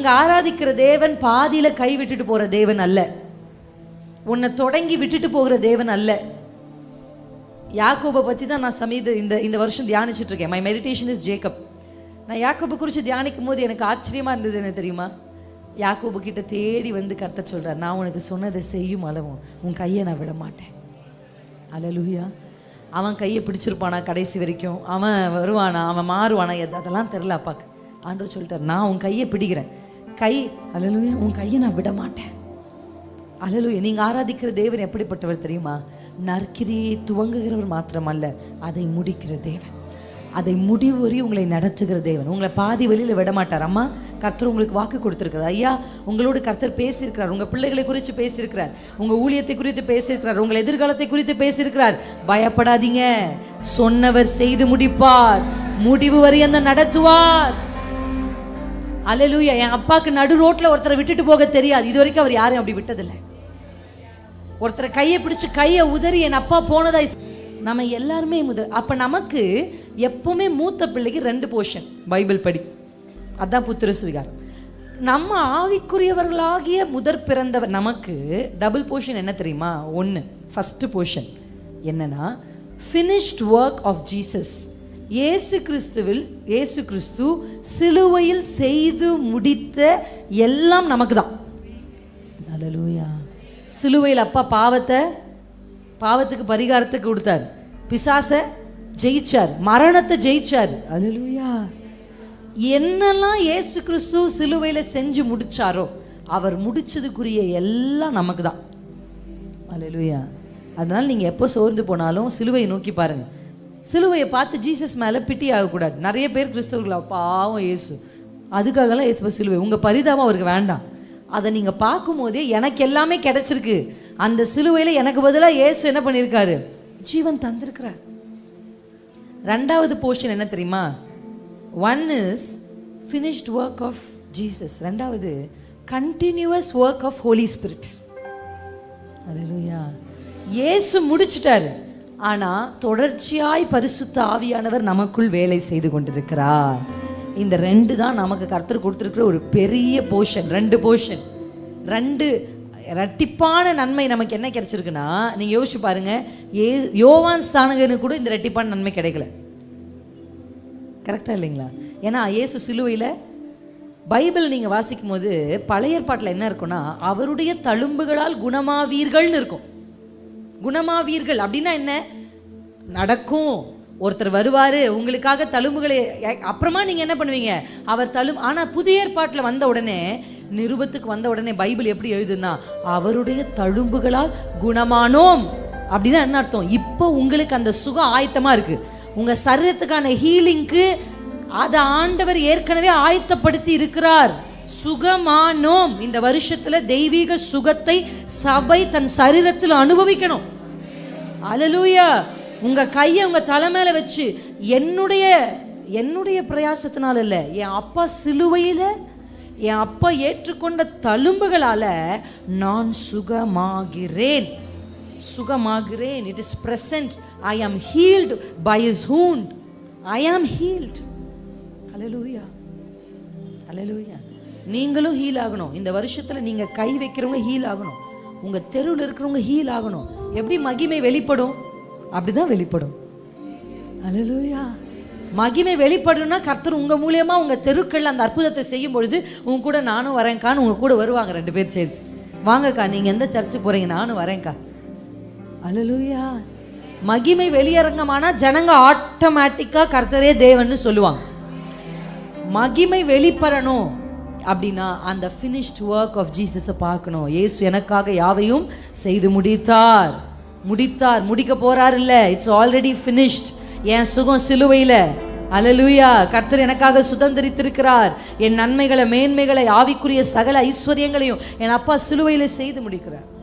நீங்க ஆராதிக்கிற தேவன் பாதியில கை விட்டுட்டு போற தேவன் அல்ல. உன்னை தொடங்கி விட்டுட்டு போகிற தேவன் அல்ல. யாக்கோபை பற்றி தான் நான் சமீத இந்த இந்த வருஷம் தியானிச்சுட்டு இருக்கேன். மை மெடிடேஷன் இஸ் ஜேக்கப் நான் யாக்கோபை குறித்து தியானிக்கும் போது எனக்கு ஆச்சரியமா இருந்தது என்ன தெரியுமா? யாக்கோபு கிட்ட தேடி வந்து கத்த சொல்றார் நான் உனக்கு சொன்னதை செய்யும் அளவும் உன் கையை நான் விட மாட்டேன். அலலுயா அவன் கையை பிடிச்சிருப்பானா கடைசி வரைக்கும்? அவன் வருவானா? அவன் மாறுவானா? எது அதெல்லாம் தெரில அப்பாக்கு. ஆண்டு சொல்லிட்டார் நான் உன் கையை பிடிக்கிறேன். கை அலலுயா உன் கையை நான் விட மாட்டேன் அலலுயா நீங்கள் ஆராதிக்கிற தேவன் எப்படிப்பட்டவர் தெரியுமா? நற்கிரியை துவங்குகிறவர் மாத்திரமல்ல அதை முடிக்கிற தேவன். அதை முடிவு வரி உங்களை நடத்துகிற தேவன். உங்களை பாதி வழியில் விட மாட்டார் அம்மா கர்த்தர் உங்களுக்கு வாக்கு கொடுத்துருக்கிறார். ஐயா உங்களோடு கர்த்தர் பேசியிருக்கிறார். உங்கள் பிள்ளைகளை குறித்து பேசியிருக்கிறார். உங்கள் ஊழியத்தை குறித்து பேசியிருக்கிறார். உங்கள் எதிர்காலத்தை குறித்து பேசியிருக்கிறார். பயப்படாதீங்க. சொன்னவர் செய்து முடிப்பார். முடிவு வரை அந்த நடத்துவார். அலலூயா என் அப்பாவுக்கு நடு ரோட்டில் ஒருத்தரை விட்டுட்டு போக தெரியாது. இது வரைக்கும் அவர் யாரையும் அப்படி விட்டதில்லை. ஒருத்தரை கையை பிடிச்சி கையை உதறி என் அப்பா போனதாய் நம்ம எல்லாருமே முதல் அப்போ நமக்கு எப்போவுமே மூத்த பிள்ளைக்கு ரெண்டு போர்ஷன் பைபிள் படி. அதான் புத்திர சுவிகாரம். நம்ம ஆவிக்குரியவர்களாகிய முதற் பிறந்தவர் நமக்கு டபுள் போர்ஷன் என்ன தெரியுமா? ஒன்று ஃபஸ்ட்டு போர்ஷன் என்னன்னா finished work of Jesus Yesu கிறிஸ்துவில் இயேசு கிறிஸ்து சிலுவையில் செய்து முடித்த எல்லாம் நமக்கு தான் அல்லேலூயா சிலுவையில் அப்பா பாவத்தை பாவத்துக்கு பரிகாரத்துக்கு கொடுத்தார். பிசாசை ஜெயிச்சார் மரணத்தை ஜெயிச்சார். அல்லேலூயா என்னெல்லாம் இயேசு கிறிஸ்து சிலுவையில் செஞ்சு முடிச்சாரோ அவர் முடிச்சதுக்குரிய எல்லாம் நமக்கு தான் அல்லேலூயா அதனால நீங்கள் எப்போ சோர்ந்து போனாலும் சிலுவையை நோக்கி பாருங்க. சிலுவையை பார்த்து ஜீசஸ் மேலே பிட்டி ஆகக்கூடாது. நிறைய பேர் கிறிஸ்தவர்களா பாவம் ஏசு அதுக்காகலாம் இயேசு சிலுவை. உங்கள் பரிதாபம் அவருக்கு வேண்டாம். அதை நீங்கள் பார்க்கும்போதே எனக்கு எல்லாமே கிடச்சிருக்கு. அந்த சிலுவையில் எனக்கு பதிலாக ஏசு என்ன பண்ணியிருக்காரு ஜீவன் தந்திருக்கிறார். ரெண்டாவது போர்ஷன் என்ன தெரியுமா? One is finished work of Jesus ரெண்டாவது continuous work of holy spirit hallelujah Yesu முடிச்சிட்டாரு. ஆனால் தொடர்ச்சியாய் பரிசுத்த ஆவியானவர் நமக்குள் வேலை செய்து கொண்டிருக்கிறார். இந்த ரெண்டு தான் நமக்கு கர்த்தர் கொடுத்துருக்குற ஒரு பெரிய போர்ஷன் ரெண்டு போர்ஷன். ரெண்டு ரெட்டிப்பான நன்மை நமக்கு என்ன கிடைச்சிருக்குன்னா நீங்கள் யோசிச்சு பாருங்க ஏ யோவான் ஸ்தானகனுக்கு கூட இந்த ரெட்டிப்பான நன்மை கிடைக்கல. கரெக்டாக இல்லைங்களா? ஏன்னா இயேசு சிலுவையில் பைபிள் நீங்கள் வாசிக்கும் போது பழைய ஏற்பாட்டில் என்ன இருக்குன்னா அவருடைய தழும்புகளால் குணமாவீர்கள்னு இருக்கும். குணமாவீர்கள். அப்படின்னா என்ன? நடக்கும். ஒருத்தர் வருவார் உங்களுக்காக தழும்புகளை அப்புறமா நீங்கள் என்ன பண்ணுவீங்க? அவர் தழும் ஆனால் புதிய ஏற்பாட்டில் வந்த உடனே நிருபத்துக்கு வந்த உடனே பைபிள் எப்படி எழுதுன்னா அவருடைய தழும்புகளால் குணமானோம். அப்படின்னா என்ன அர்த்தம்? இப்போ உங்களுக்கு அந்த சுகம் ஆயத்தமாக இருக்குது உங்கள் சரீரத்துக்கான ஹீலிங்க்கு அதை ஆண்டவர் ஏற்கனவே ஆயத்தப்படுத்தி இருக்கிறார். சுகமானோம். இந்த வருஷத்துல தெய்வீக சுகத்தை சபை தன் சரீரத்தில் அனுபவிக்கணும். அலலூயா. உங்க கையை உங்க தலை மேல வச்சு என்னுடைய என்னுடைய பிரயாசத்தினால இல்ல என் அப்பா சிலுவையில என் அப்பா ஏற்றுக்கொண்ட தழும்புகளால நான் சுகமாகிறேன். சுகமாகிறேன். It is present I am healed by his wound I am healed hallelujah. அலலூயா. நீங்களும் ஹீல் ஆகணும். இந்த வருஷத்தில் நீங்கள் கை வைக்கிறவங்க ஹீல் ஆகணும். உங்கள் தெருவில் இருக்கிறவங்க ஹீல் ஆகணும். எப்படி மகிமை வெளிப்படும்? அப்படிதான் வெளிப்படும். அலலூயா மகிமை வெளிப்படணும்னா கர்த்தர் உங்கள் மூலியமா உங்கள் தெருக்களில் அந்த அற்புதத்தை செய்யும் பொழுது உங்க கூட நானும் வரேன்க்கான்னு உங்க கூட வருவாங்க ரெண்டு பேர் சேர்த்து. வாங்கக்கா நீங்கள் எந்த சர்ச்சுக்கு போகிறீங்க நானும் வரேன்க்கா. அலலூயா மகிமை வெளியரங்கமானால் ஜனங்க ஆட்டோமேட்டிக்காக கர்த்தரே தேவன்னு சொல்லுவாங்க. மகிமை வெளிப்படணும். அப்படின்னா அந்த ஃபினிஷ்ட் ஒர்க் ஆஃப் ஜீசஸை பார்க்கணும். ஏசு எனக்காக யாவையும் செய்து முடித்தார். முடித்தார். முடிக்க போகிறார் இல்லை. இட்ஸ் ஆல்ரெடி ஃபினிஷ்ட் என் சுகம் சிலுவையில். அலலூயா கர்த்தர் எனக்காக சுதந்திரித்திருக்கிறார். என் நன்மைகளை மேன்மைகளை ஆவிக்குரிய சகல ஐஸ்வர்யங்களையும் என் அப்பா சிலுவையில் செய்து முடிக்கிறார்.